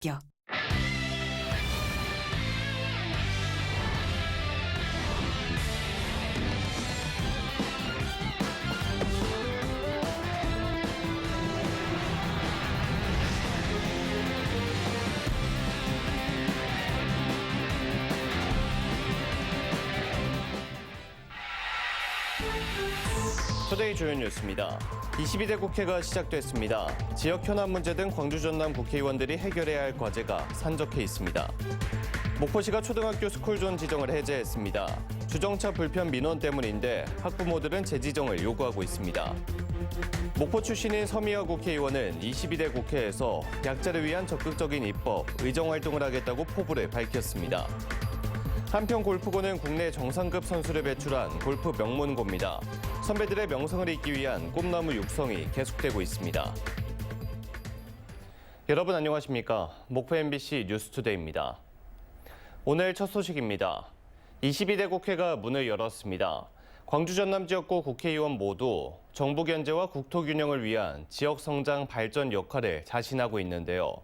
껴. 투데이 주요 뉴스입니다. 22대 국회가 시작됐습니다. 지역 현안 문제 등 광주 전남 국회의원들이 해결해야 할 과제가 산적해 있습니다. 목포시가 초등학교 스쿨존 지정을 해제했습니다. 주정차 불편 민원 때문인데 학부모들은 재지정을 요구하고 있습니다. 목포 출신인 서미화 국회의원은 22대 국회에서 약자를 위한 적극적인 입법, 의정 활동을 하겠다고 포부를 밝혔습니다. 한편 골프고는 국내 정상급 선수를 배출한 골프 명문고입니다. 선배들의 명성을 잇기 위한 꿈나무 육성이 계속되고 있습니다. 여러분 안녕하십니까? 목포 MBC 뉴스투데이입니다. 오늘 첫 소식입니다. 22대 국회가 문을 열었습니다. 광주 전남 지역구 국회의원 모두 정부 견제와 국토 균형을 위한 지역 성장 발전 역할을 자신하고 있는데요.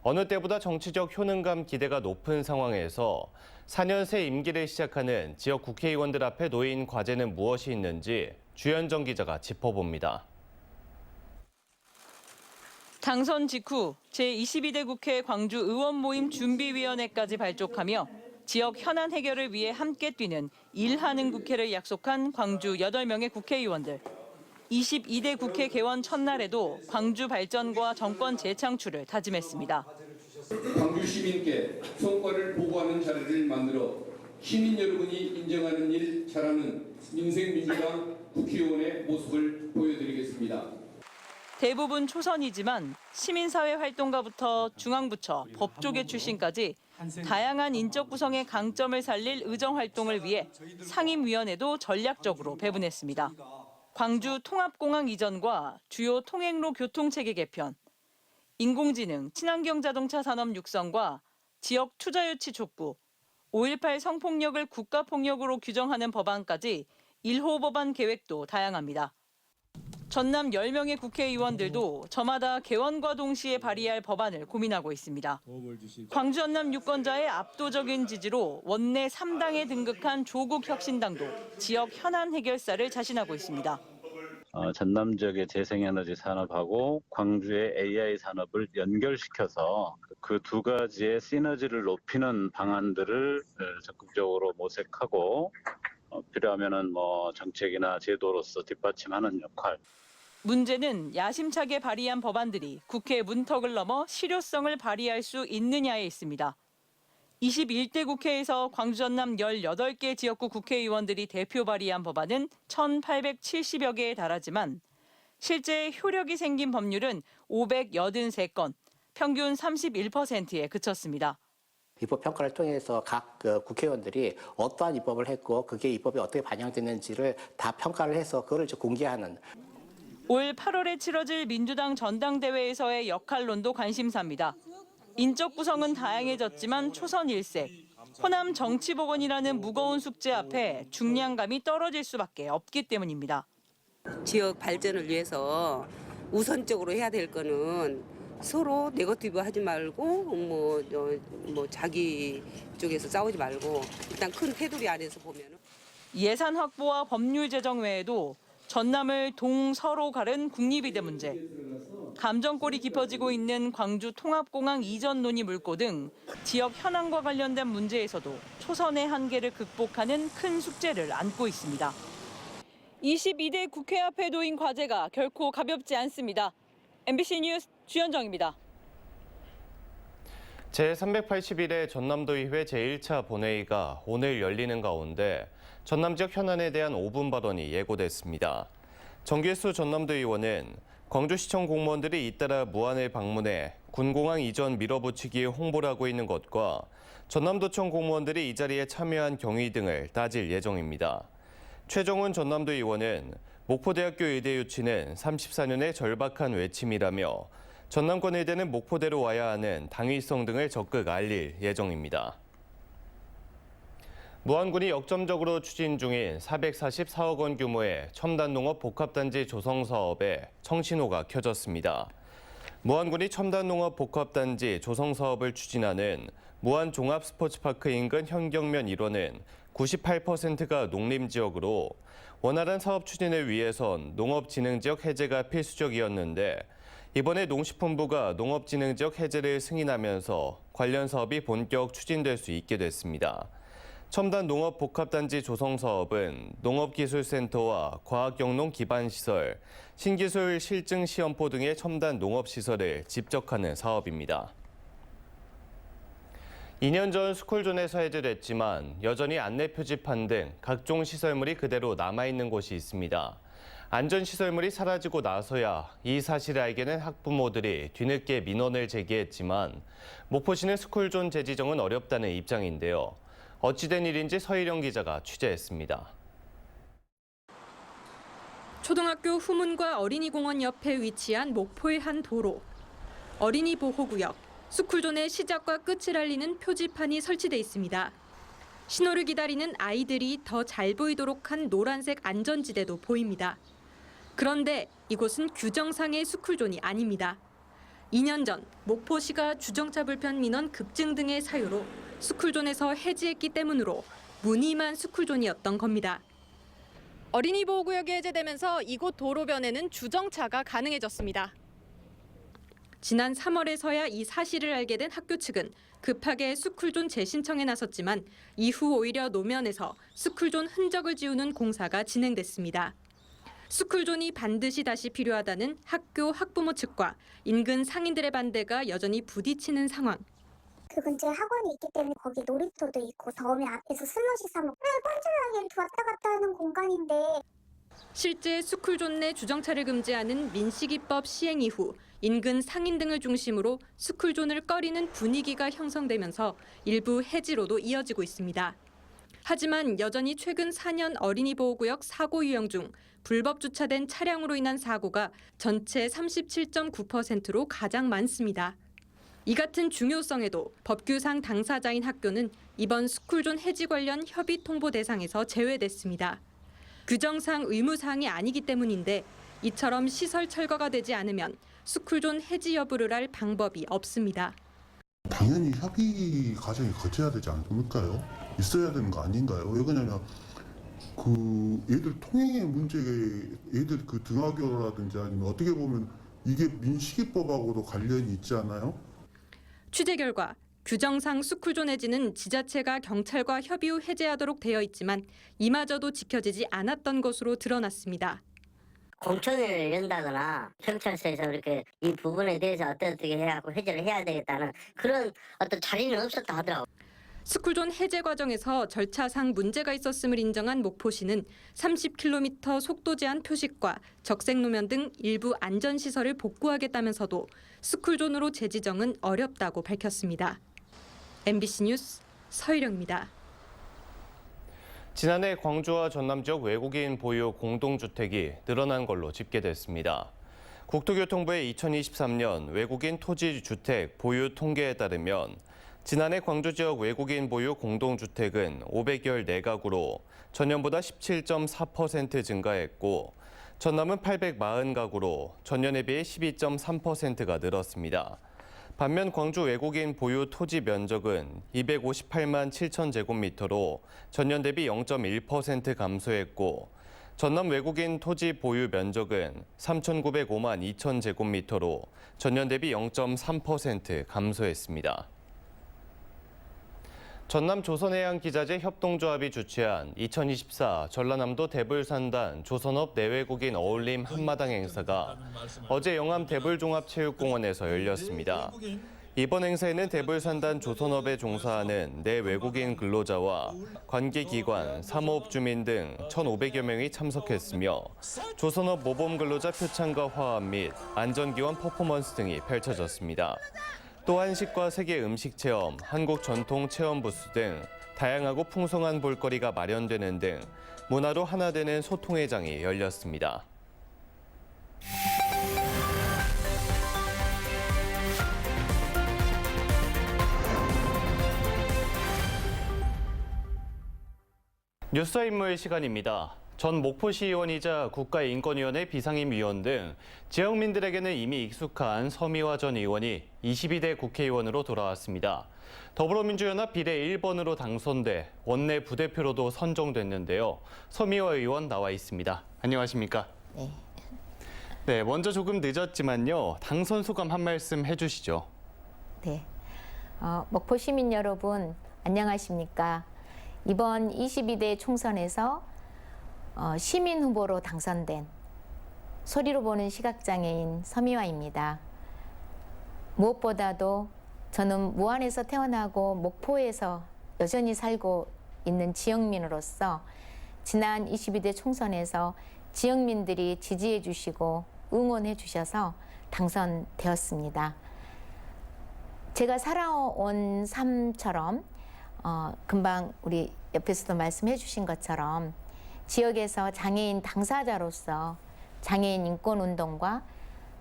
어느 때보다 정치적 효능감 기대가 높은 상황에서 4년 새 임기를 시작하는 지역 국회의원들 앞에 놓인 과제는 무엇이 있는지 주현정 기자가 짚어봅니다. 당선 직후 제22대 국회 광주 의원 모임 준비위원회까지 발족하며 지역 현안 해결을 위해 함께 뛰는 일하는 국회를 약속한 광주 8명의 국회의원들. 22대 국회 개원 첫날에도 광주 발전과 정권 재창출을 다짐했습니다. 광주 시민께 성과를 보고하는 자리를 만들어 시민 여러분이 인정하는 일 잘하는 민생민주당 국회의원의 모습을 보여드리겠습니다. 대부분 초선이지만 시민사회 활동가부터 중앙부처, 법조계 출신까지 다양한 인적 구성의 강점을 살릴 의정 활동을 위해 상임위원회도 전략적으로 배분했습니다. 광주 통합공항 이전과 주요 통행로 교통체계 개편, 인공지능, 친환경 자동차 산업 육성과 지역 투자 유치 촉구, 5.18 성폭력을 국가폭력으로 규정하는 법안까지 1호 법안 계획도 다양합니다. 전남 10명의 국회의원들도 저마다 개원과 동시에 발의할 법안을 고민하고 있습니다. 광주 전남 유권자의 압도적인 지지로 원내 3당에 등극한 조국 혁신당도 지역 현안 해결사를 자신하고 있습니다. 어, 전남 지역의 재생에너지 산업하고 광주의 AI 산업을 연결시켜서 그 두 가지의 시너지를 높이는 방안들을 어, 적극적으로 모색하고 어, 필요하면은 뭐 정책이나 제도로서 뒷받침하는 역할 문제는 야심차게 발의한 법안들이 국회 문턱을 넘어 실효성을 발휘할 수 있느냐에 있습니다. 21대 국회에서 광주 전남 18개 지역구 국회의원들이 대표 발의한 법안은 1,870여 개에 달하지만 실제 효력이 생긴 법률은 583건, 평균 31%에 그쳤습니다. 입법 평가를 통해서 각그 국회의원들이 어떠한 입법을 했고 그게 입법에 어떻게 반영됐는지를 다 평가를 해서 그거를 이제 공개하는 올 8월에 치러질 민주당 전당대회에서의 역할론도 관심사입니다. 인적 구성은 다양해졌지만 초선 일색, 호남 정치복원이라는 무거운 숙제 앞에 중량감이 떨어질 수밖에 없기 때문입니다. 지역 발전을 위해서 우선적으로 해야 될 거는 서로 네거티브 하지 말고 뭐, 어, 뭐 자기 쪽에서 싸우지 말고 일단 큰 테두리 안에서 보면은 예산 확보와 법률 제정 외에도 전남을 동서로 가른 국립이대 문제, 감정골이 깊어지고 있는 광주 통합공항 이전 논의 물고 등 지역 현안과 관련된 문제에서도 초선의 한계를 극복하는 큰 숙제를 안고 있습니다. 22대 국회 앞에 놓인 과제가 결코 가볍지 않습니다. MBC 뉴스 주현정입니다. 제381회 전남도의회 제1차 본회의가 오늘 열리는 가운데 전남 지역 현안에 대한 5분 발언이 예고됐습니다. 정길수 전남도 의원은 광주시청 공무원들이 잇따라 무안을 방문해 군공항 이전 밀어붙이기에 홍보를 하고 있는 것과 전남도청 공무원들이 이 자리에 참여한 경위 등을 따질 예정입니다. 최정훈 전남도 의원은 목포대학교 의대 유치는 34년의 절박한 외침이라며 전남권 의대는 목포대로 와야 하는 당위성 등을 적극 알릴 예정입니다. 무안군이 역점적으로 추진 중인 444억 원 규모의 첨단 농업 복합단지 조성 사업에 청신호가 켜졌습니다. 무안군이 첨단농업 복합단지 조성 사업을 추진하는 무안 종합 스포츠파크 인근 현경면 1호는 98%가 농림지역으로 원활한 사업 추진을 위해선 농업진흥지역 해제가 필수적이었는데 이번에 농식품부가 농업진흥지역 해제를 승인하면서 관련 사업이 본격 추진될 수 있게 됐습니다. 첨단 농업 복합단지 조성 사업은 농업기술센터와 과학경농 기반시설, 신기술 실증 시험포 등의 첨단 농업시설을 집적하는 사업입니다. 2년 전 스쿨존에서 해제됐지만 여전히 안내 표지판 등 각종 시설물이 그대로 남아있는 곳이 있습니다. 안전시설물이 사라지고 나서야 이 사실을 알게 된 학부모들이 뒤늦게 민원을 제기했지만 목포시는 스쿨존 재지정은 어렵다는 입장인데요. 어찌된 일인지 서희령 기자가 취재했습니다. 초등학교 후문과 어린이공원 옆에 위치한 목포의 한 도로. 어린이 보호구역, 스쿨존의 시작과 끝을 알리는 표지판이 설치돼 있습니다. 신호를 기다리는 아이들이 더 잘 보이도록 한 노란색 안전지대도 보입니다. 그런데 이곳은 규정상의 스쿨존이 아닙니다. 2년 전 목포시가 주정차 불편 민원 급증 등의 사유로 스쿨존에서 해지했기 때문으로 무늬만 스쿨존이었던 겁니다. 어린이 보호구역이 해제되면서 이곳 도로변에는 주정차가 가능해졌습니다. 지난 3월에서야 이 사실을 알게 된 학교 측은 급하게 스쿨존 재신청에 나섰지만 이후 오히려 노면에서 스쿨존 흔적을 지우는 공사가 진행됐습니다. 스쿨존이 반드시 다시 필요하다는 학교 학부모 측과 인근 상인들의 반대가 여전히 부딪히는 상황. 그 근처에 학원이 있기 때문에 거기 놀이터도 있고 더우면 앞에서 슬러시 사 먹고 이렇게 왔다 갔다 하는 공간인데 실제 스쿨존 내 주정차를 금지하는 민식이법 시행 이후 인근 상인 등을 중심으로 스쿨존을 꺼리는 분위기가 형성되면서 일부 해지로도 이어지고 있습니다. 하지만 여전히 최근 4년 어린이 보호구역 사고 유형 중 불법 주차된 차량으로 인한 사고가 전체 37.9%로 가장 많습니다. 이 같은 중요성에도 법규상 당사자인 학교는 이번 스쿨존 해지 관련 협의 통보 대상에서 제외됐습니다. 규정상 의무사항이 아니기 때문인데 이처럼 시설 철거가 되지 않으면 스쿨존 해지 여부를 알 방법이 없습니다. 당연히 협의 과정이 거쳐야 되지 않을까요? 있어야 되는 거 아닌가요? 왜 그러냐면 그 애들 통행의 문제가 애들 그 등하교라든지 아니면 어떻게 보면 이게 민식이법하고도 관련이 있지 않아요? 취재 결과 규정상 스쿨존 해지는 지자체가 경찰과 협의 후 해제하도록 되어 있지만 이마저도 지켜지지 않았던 것으로 드러났습니다. 공청회를 연다거나 경찰서에서 이렇게 이 부분에 대해서 어떻게 어떻게 해갖고 해제를 해야 되겠다는 그런 어떤 자리는 없었다 하더라고. 스쿨존 해제 과정에서 절차상 문제가 있었음을 인정한 목포시는 30km 속도 제한 표식과 적색 노면 등 일부 안전 시설을 복구하겠다면서도 스쿨존으로 재지정은 어렵다고 밝혔습니다. MBC 뉴스 서희령입니다. 지난해 광주와 전남 지역 외국인 보유 공동주택이 늘어난 걸로 집계됐습니다. 국토교통부의 2023년 외국인 토지 주택 보유 통계에 따르면 지난해 광주 지역 외국인 보유 공동주택은 514가구로 전년보다 17.4% 증가했고 전남은 840가구로 전년에 비해 12.3%가 늘었습니다. 반면 광주 외국인 보유 토지 면적은 258만 7천 제곱미터로 전년 대비 0.1% 감소했고 전남 외국인 토지 보유 면적은 3,905만 2천 제곱미터로 전년 대비 0.3% 감소했습니다. 전남 조선해양기자재 협동조합이 주최한 2024 전라남도 대불산단 조선업 내외국인 어울림 한마당 행사가 어제 영암 대불종합체육공원에서 열렸습니다. 이번 행사에는 대불산단 조선업에 종사하는 내외국인 근로자와 관계기관, 사무업 주민 등 1,500여 명이 참석했으며 조선업 모범 근로자 표창과 화합 및 안전기원 퍼포먼스 등이 펼쳐졌습니다. 또 한식과 세계 음식 체험, 한국 전통 체험 부스 등 다양하고 풍성한 볼거리가 마련되는 등 문화로 하나 되는 소통의 장이 열렸습니다. 뉴스 인물 시간입니다. 전 목포시의원이자 국가인권위원회 비상임위원 등 지역민들에게는 이미 익숙한 서미화 전 의원이 22대 국회의원으로 돌아왔습니다. 더불어민주연합 비례 1번으로 당선돼 원내 부대표로도 선정됐는데요. 서미화 의원 나와 있습니다. 안녕하십니까? 네. 네, 먼저 조금 늦었지만요. 당선 소감 한 말씀 해주시죠. 네. 어, 목포 시민 여러분, 안녕하십니까. 이번 22대 총선에서 어, 시민 후보로 당선된 소리로 보는 시각장애인 서미화입니다. 무엇보다도 저는 무안에서 태어나고 목포에서 여전히 살고 있는 지역민으로서 지난 22대 총선에서 지역민들이 지지해 주시고 응원해 주셔서 당선되었습니다. 제가 살아온 삶처럼 어, 금방 우리 옆에서도 말씀해 주신 것처럼 지역에서 장애인 당사자로서 장애인 인권 운동과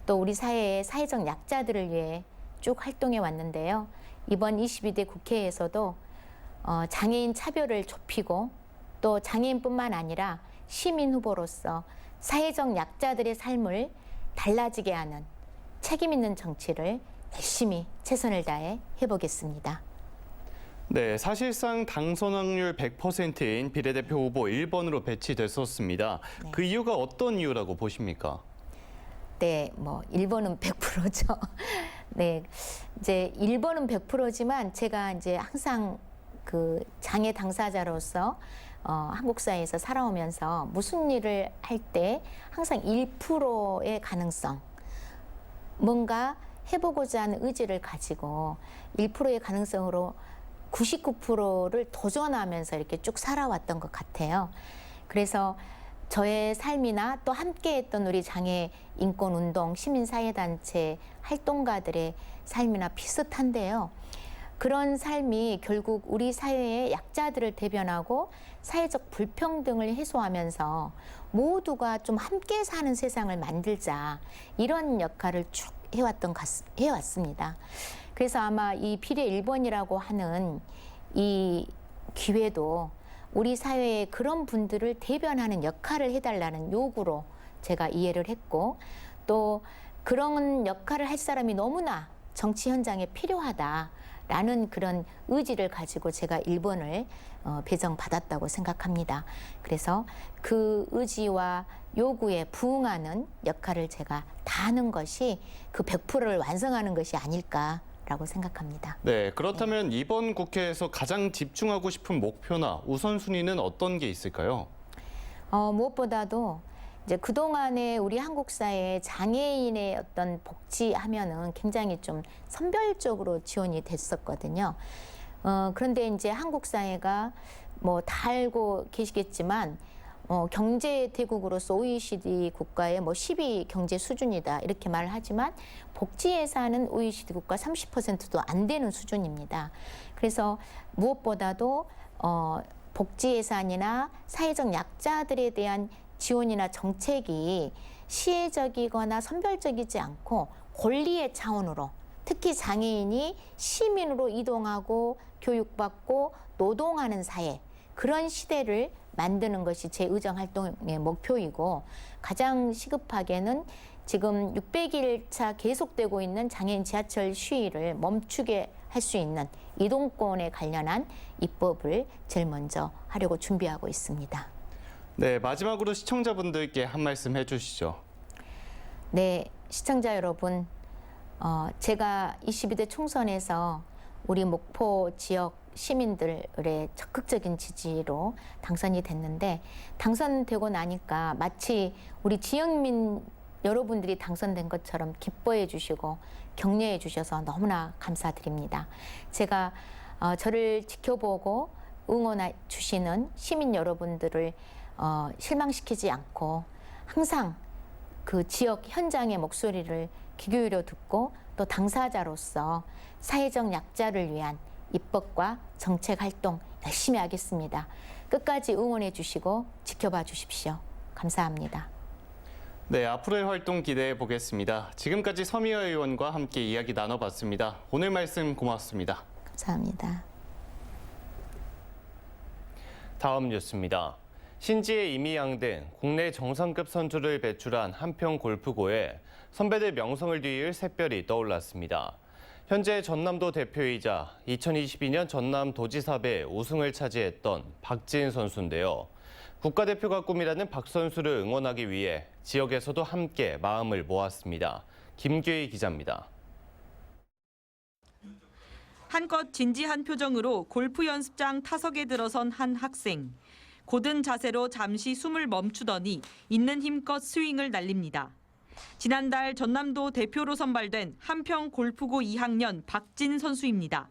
또 우리 사회의 사회적 약자들을 위해 쭉 활동해 왔는데요. 이번 22대 국회에서도 어, 장애인 차별을 좁히고 또 장애인뿐만 아니라 시민 후보로서 사회적 약자들의 삶을 달라지게 하는 책임 있는 정치를 열심히 최선을 다해 해보겠습니다. 네, 사실상 당선 확률 100%인 비례대표 후보 1번으로 배치됐었습니다. 네. 그 이유가 어떤 이유라고 보십니까? 네, 뭐 1번은 100%죠. 네. 이제 1번은 100%지만 제가 이제 항상 그 장애 당사자로서 어, 한국 사회에서 살아오면서 무슨 일을 할 때 항상 1%의 가능성 뭔가 해보고자 하는 의지를 가지고 1%의 가능성으로 99%를 도전하면서 이렇게 쭉 살아왔던 것 같아요. 그래서 저의 삶이나 또 함께했던 우리 장애 인권 운동 시민 사회 단체 활동가들의 삶이나 비슷한데요. 그런 삶이 결국 우리 사회의 약자들을 대변하고 사회적 불평등을 해소하면서 모두가 좀 함께 사는 세상을 만들자 이런 역할을 쭉 해왔던 것, 해왔습니다. 그래서 아마 이 비례 1번이라고 하는 이 기회도 우리 사회의 그런 분들을 대변하는 역할을 해달라는 요구로 제가 이해를 했고 또 그런 역할을 할 사람이 너무나 정치 현장에 필요하다라는 그런 의지를 가지고 제가 1번을 어, 배정받았다고 생각합니다. 그래서 그 의지와 요구에 부응하는 역할을 제가 다 하는 것이 그 100%를 완성하는 것이 아닐까 라고 생각합니다. 네, 그렇다면 이번 국회에서 가장 집중하고 싶은 목표나 우선순위는 어떤 게 있을까요? 어, 무엇보다도 이제 그동안에 우리 한국 사회에 장애인의 어떤 복지 하면은 굉장히 좀 선별적으로 지원이 됐었거든요. 어, 그런데 이제 한국 사회가 뭐 다 알고 계시겠지만 어, 경제 대국으로서 OECD 국가의 뭐 10위 경제 수준이다 이렇게 말을 하지만 복지 예산은 OECD 국가 30%도 안 되는 수준입니다. 그래서 무엇보다도 어, 복지 예산이나 사회적 약자들에 대한 지원이나 정책이 시혜적이거나 선별적이지 않고 권리의 차원으로 특히 장애인이 시민으로 이동하고 교육받고 노동하는 사회 그런 시대를 만드는 것이 제 의정 활동의 목표이고 가장 시급하게는 지금 600일 차 계속되고 있는 장애인 지하철 시위를 멈추게 할 수 있는 이동권에 관련한 입법을 제일 먼저 하려고 준비하고 있습니다. 네, 마지막으로 시청자분들께 한 말씀 해주시죠. 네, 시청자 여러분, 어, 제가 22대 총선에서 우리 목포 지역 시민들의 적극적인 지지로 당선이 됐는데 당선되고 나니까 마치 우리 지역민 여러분들이 당선된 것처럼 기뻐해 주시고 격려해 주셔서 너무나 감사드립니다. 제가 어, 저를 지켜보고 응원해 주시는 시민 여러분들을 어, 실망시키지 않고 항상 그 지역 현장의 목소리를 귀 기울여 듣고 또 당사자로서 사회적 약자를 위한 입법과 정책 활동 열심히 하겠습니다. 끝까지 응원해 주시고 지켜봐 주십시오. 감사합니다. 네, 앞으로의 활동 기대해 보겠습니다. 지금까지 서미화 의원과 함께 이야기 나눠봤습니다. 오늘 말씀 고맙습니다. 감사합니다. 다음 뉴스입니다. 신지혜, 이미양 등 국내 정상급 선수를 배출한 한평 골프고에 선배들 명성을 뒤일 샛별이 떠올랐습니다. 현재 전남도 대표이자 2022년 전남 도지사배 우승을 차지했던 박지은 선수인데요. 국가대표가 꿈이라는 박 선수를 응원하기 위해 지역에서도 함께 마음을 모았습니다. 김규희 기자입니다. 한껏 진지한 표정으로 골프 연습장 타석에 들어선 한 학생. 고든 자세로 잠시 숨을 멈추더니 있는 힘껏 스윙을 날립니다. 지난달 전남도 대표로 선발된 한평 골프고 2학년 박진 선수입니다.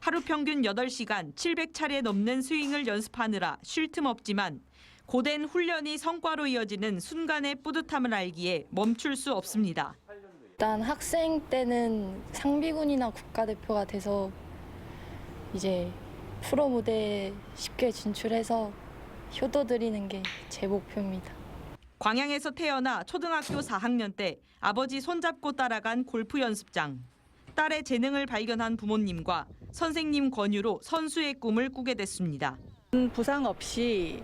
하루 평균 8시간 700차례 넘는 스윙을 연습하느라 쉴 틈 없지만 고된 훈련이 성과로 이어지는 순간의 뿌듯함을 알기에 멈출 수 없습니다. 일단 학생 때는 상비군이나 국가대표가 돼서 이제 프로 무대에 쉽게 진출해서 효도 드리는 게 제 목표입니다. 광양에서 태어나 초등학교 4학년 때 아버지 손잡고 따라간 골프 연습장. 딸의 재능을 발견한 부모님과 선생님 권유로 선수의 꿈을 꾸게 됐습니다. 부상 없이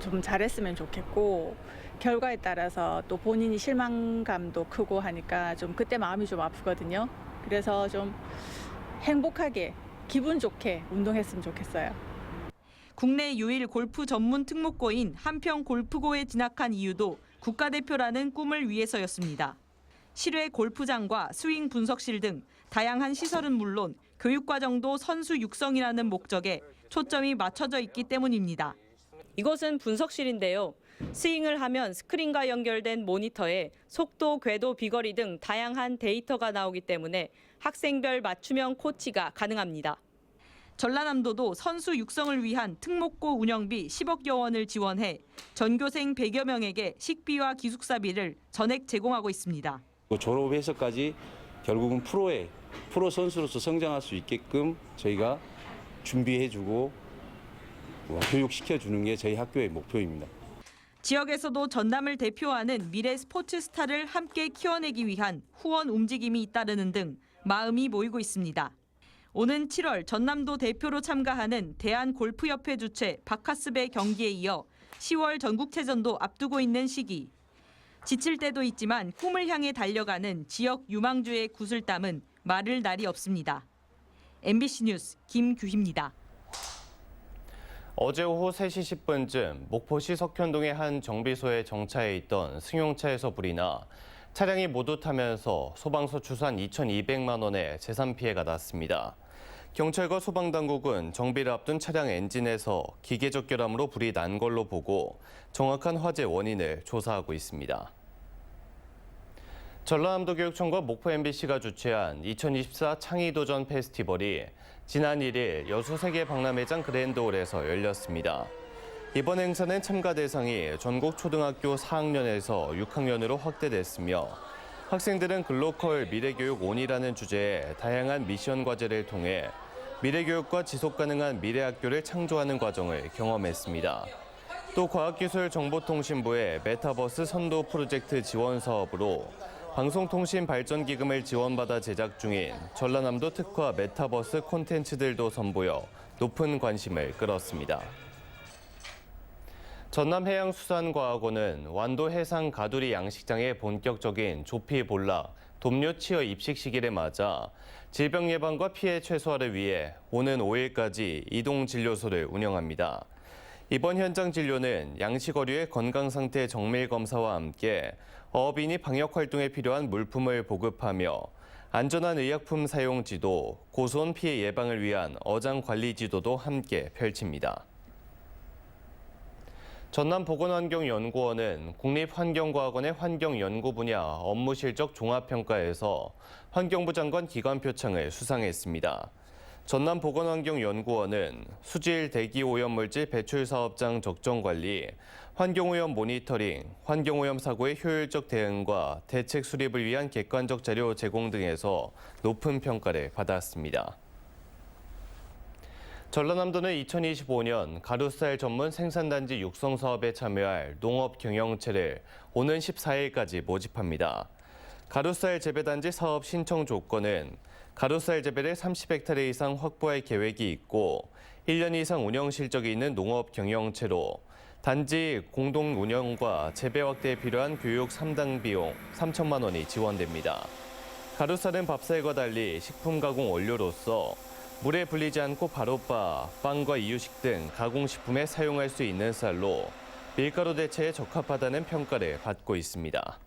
좀 잘했으면 좋겠고 결과에 따라서 또 본인이 실망감도 크고 하니까 좀 그때 마음이 좀 아프거든요. 그래서 좀 행복하게 기분 좋게 운동했으면 좋겠어요. 국내 유일 골프 전문 특목고인 한평 골프고에 진학한 이유도 국가대표라는 꿈을 위해서였습니다. 실외 골프장과 스윙 분석실 등 다양한 시설은 물론 교육과정도 선수 육성이라는 목적에 초점이 맞춰져 있기 때문입니다. 이곳은 분석실인데요. 스윙을 하면 스크린과 연결된 모니터에 속도, 궤도, 비거리 등 다양한 데이터가 나오기 때문에 학생별 맞춤형 코치가 가능합니다. 전라남도도 선수 육성을 위한 특목고 운영비 10억여 원을 지원해 전교생 100여 명에게 식비와 기숙사비를 전액 제공하고 있습니다. 졸업해서까지 결국은 프로에 프로 선수로서 성장할 수 있게끔 저희가 준비해주고 뭐 교육시켜주는 게 저희 학교의 목표입니다. 지역에서도 전남을 대표하는 미래 스포츠 스타를 함께 키워내기 위한 후원 움직임이 잇따르는 등 마음이 모이고 있습니다. 오는 7월 전남도 대표로 참가하는 대한골프협회 주최 바카스배 경기에 이어 10월 전국체전도 앞두고 있는 시기. 지칠 때도 있지만 꿈을 향해 달려가는 지역 유망주의 구슬땀은 마를 날이 없습니다. MBC 뉴스 김규희입니다. 어제 오후 3시 10분쯤 목포시 석현동의 한 정비소에 정차해 있던 승용차에서 불이 나 차량이 모두 타면서 소방서 추산 2,200만 원의 재산 피해가 났습니다. 경찰과 소방당국은 정비를 앞둔 차량 엔진에서 기계적 결함으로 불이 난 걸로 보고 정확한 화재 원인을 조사하고 있습니다. 전라남도교육청과 목포 MBC가 주최한 2024 창의도전 페스티벌이 지난 1일 여수 세계박람회장 그랜드홀에서 열렸습니다. 이번 행사는 참가 대상이 전국 초등학교 4학년에서 6학년으로 확대됐으며 학생들은 글로컬 미래교육 온이라는 주제의 다양한 미션 과제를 통해 미래교육과 지속가능한 미래학교를 창조하는 과정을 경험했습니다. 또 과학기술정보통신부의 메타버스 선도 프로젝트 지원 사업으로 방송통신발전기금을 지원받아 제작 중인 전라남도 특화 메타버스 콘텐츠들도 선보여 높은 관심을 끌었습니다. 전남해양수산과학원은 완도 해상 가두리 양식장의 본격적인 조피 볼락, 돕료 치어 입식 시기를 맞아 질병 예방과 피해 최소화를 위해 오는 5일까지 이동 진료소를 운영합니다. 이번 현장 진료는 양식어류의 건강 상태 정밀 검사와 함께 어업인이 방역 활동에 필요한 물품을 보급하며 안전한 의약품 사용 지도, 고소한 피해 예방을 위한 어장 관리 지도도 함께 펼칩니다. 전남보건환경연구원은 국립환경과학원의 환경연구 분야 업무 실적 종합평가에서 환경부 장관 기관 표창을 수상했습니다. 전남보건환경연구원은 수질 대기 오염물질 배출 사업장 적정 관리, 환경오염 모니터링, 환경오염 사고의 효율적 대응과 대책 수립을 위한 객관적 자료 제공 등에서 높은 평가를 받았습니다. 전라남도는 2025년 가루쌀 전문 생산단지 육성 사업에 참여할 농업 경영체를 오는 14일까지 모집합니다. 가루쌀 재배단지 사업 신청 조건은 가루쌀 재배를 30헥타르 이상 확보할 계획이 있고 1년 이상 운영 실적이 있는 농업 경영체로 단지 공동 운영과 재배 확대에 필요한 교육 3당 비용 3천만 원이 지원됩니다. 가루쌀은 밥쌀과 달리 식품 가공 원료로서 물에 불리지 않고 바로 빻아 빵과 이유식 등 가공식품에 사용할 수 있는 쌀로 밀가루 대체에 적합하다는 평가를 받고 있습니다.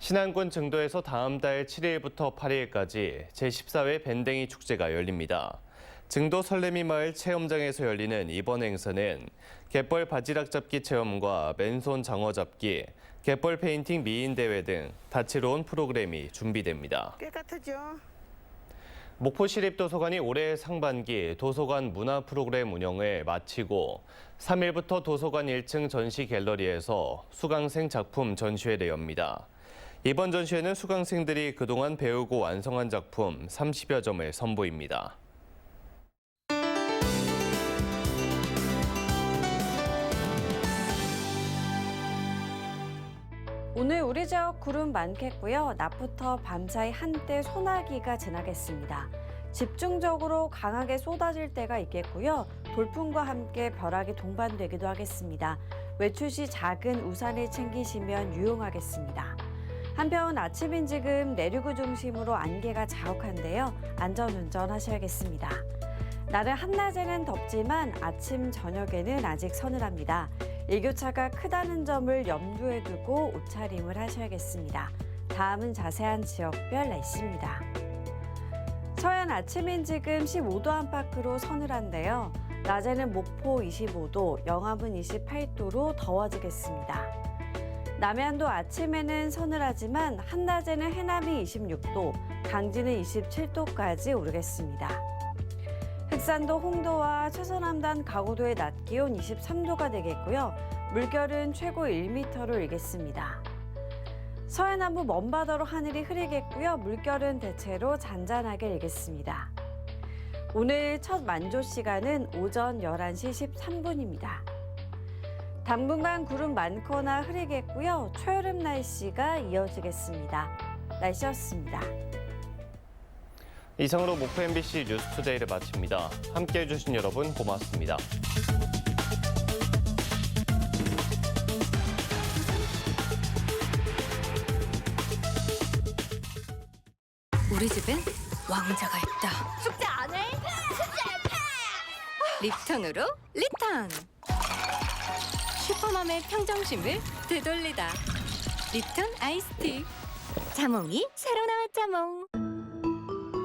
신안군 증도에서 다음 달 7일부터 8일까지 제14회 밴댕이 축제가 열립니다. 증도 설레미 마을 체험장에서 열리는 이번 행사는 갯벌 바지락 잡기 체험과 맨손 장어 잡기, 갯벌 페인팅 미인 대회 등 다채로운 프로그램이 준비됩니다. 깨끗하죠? 목포시립도서관이 올해 상반기 도서관 문화 프로그램 운영을 마치고 3일부터 도서관 1층 전시 갤러리에서 수강생 작품 전시회를 엽니다. 이번 전시회는 수강생들이 그동안 배우고 완성한 작품 30여 점을 선보입니다. 오늘 우리 지역 구름 많겠고요. 낮부터 밤사이 한때 소나기가 지나겠습니다. 집중적으로 강하게 쏟아질 때가 있겠고요. 돌풍과 함께 벼락이 동반되기도 하겠습니다. 외출 시 작은 우산을 챙기시면 유용하겠습니다. 한편 아침인 지금 내륙을 중심으로 안개가 자욱한데요. 안전운전 하셔야겠습니다. 날은 한낮에는 덥지만 아침 저녁에는 아직 서늘합니다. 일교차가 크다는 점을 염두에 두고 옷차림을 하셔야겠습니다. 다음은 자세한 지역별 날씨입니다. 서해안 아침인 지금 15도 안팎으로 서늘한데요. 낮에는 목포 25도, 영암은 28도로 더워지겠습니다. 남해안도 아침에는 서늘하지만 한낮에는 해남이 26도, 강진은 27도까지 오르겠습니다. 흑산도 홍도와 최서남단 가고도의 낮 기온 23도가 되겠고요. 물결은 최고 1m로 일겠습니다. 서해남부 먼바다로 하늘이 흐리겠고요. 물결은 대체로 잔잔하게 일겠습니다. 오늘 첫 만조 시간은 오전 11시 13분입니다. 당분간 구름 많거나 흐리겠고요. 초여름 날씨가 이어지겠습니다. 날씨였습니다. 이상으로 목포 MBC 뉴스투데이를 마칩니다. 함께해 주신 여러분 고맙습니다. 우리 집엔 왕자가 있다. 숙제 안 해? 립턴으로 리턴. 슈퍼맘의 평정심을 되돌리다. 립턴 아이스티. 자몽이 새로 나왔 자몽.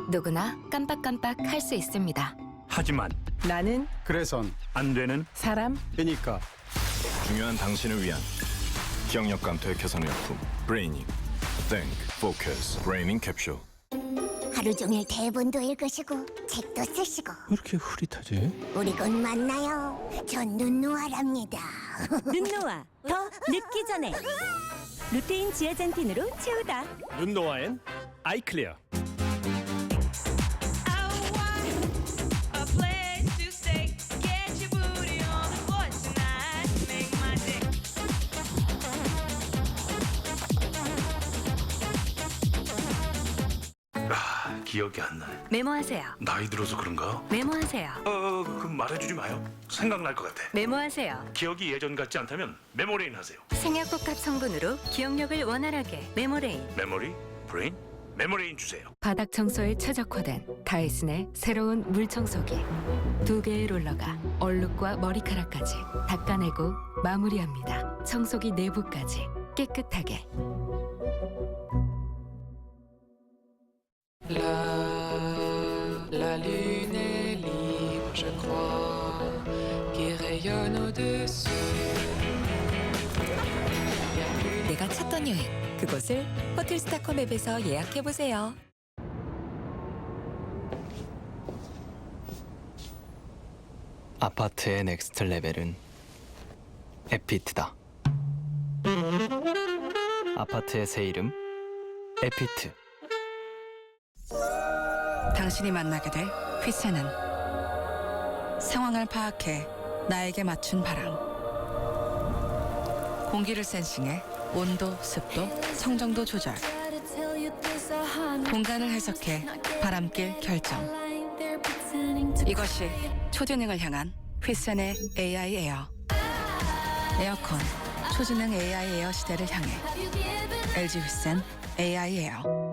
누구나 깜빡깜빡 할 수 있습니다. 하지만 나는 그래선 안 되는 사람 그니까 중요한 당신을 위한 기억력 감퇴 개선 의약품 브레이닝 Think, Focus, 브레이닝 캡슐 하루 종일 대본도 읽으시고 책도 쓰시고 왜 이렇게 흐릿하지? 우리 곧 만나요. 전 눈노아랍니다. 눈노아 더 늙기 전에 루테인 지아젠틴으로 채우다 눈노아엔 아이클리어 기억이 안 나네. 메모하세요. 나이 들어서 그런가? 메모하세요. 어, 그 말해주지 마요. 생각날 것 같아. 메모하세요. 기억이 예전 같지 않다면 메모레인 하세요. 생약복합 성분으로 기억력을 원활하게 메모레인. 메모리, 브레인, 메모레인 주세요. 바닥 청소에 최적화된 다이슨의 새로운 물 청소기. 두 개의 롤러가 얼룩과 머리카락까지 닦아내고 마무리합니다. 청소기 내부까지 깨끗하게. La lune est libre, je crois, qui rayonne au-dessus. 내가 찾던 여행 그곳을 호텔 스타컴 앱에서 예약해 보세요. 아파트의 넥스트 레벨은 에피트다. 아파트의 새 이름 에피트. 당신이 만나게 될 휘세는 상황을 파악해 나에게 맞춘 바람 공기를 센싱해 온도, 습도, 청정도 조절 공간을 해석해 바람길 결정 이것이 초재능을 향한 휘센의 AI 에어. 에어컨 초지능 AI 에어 시대를 향해 LG 휘센 AI 에어.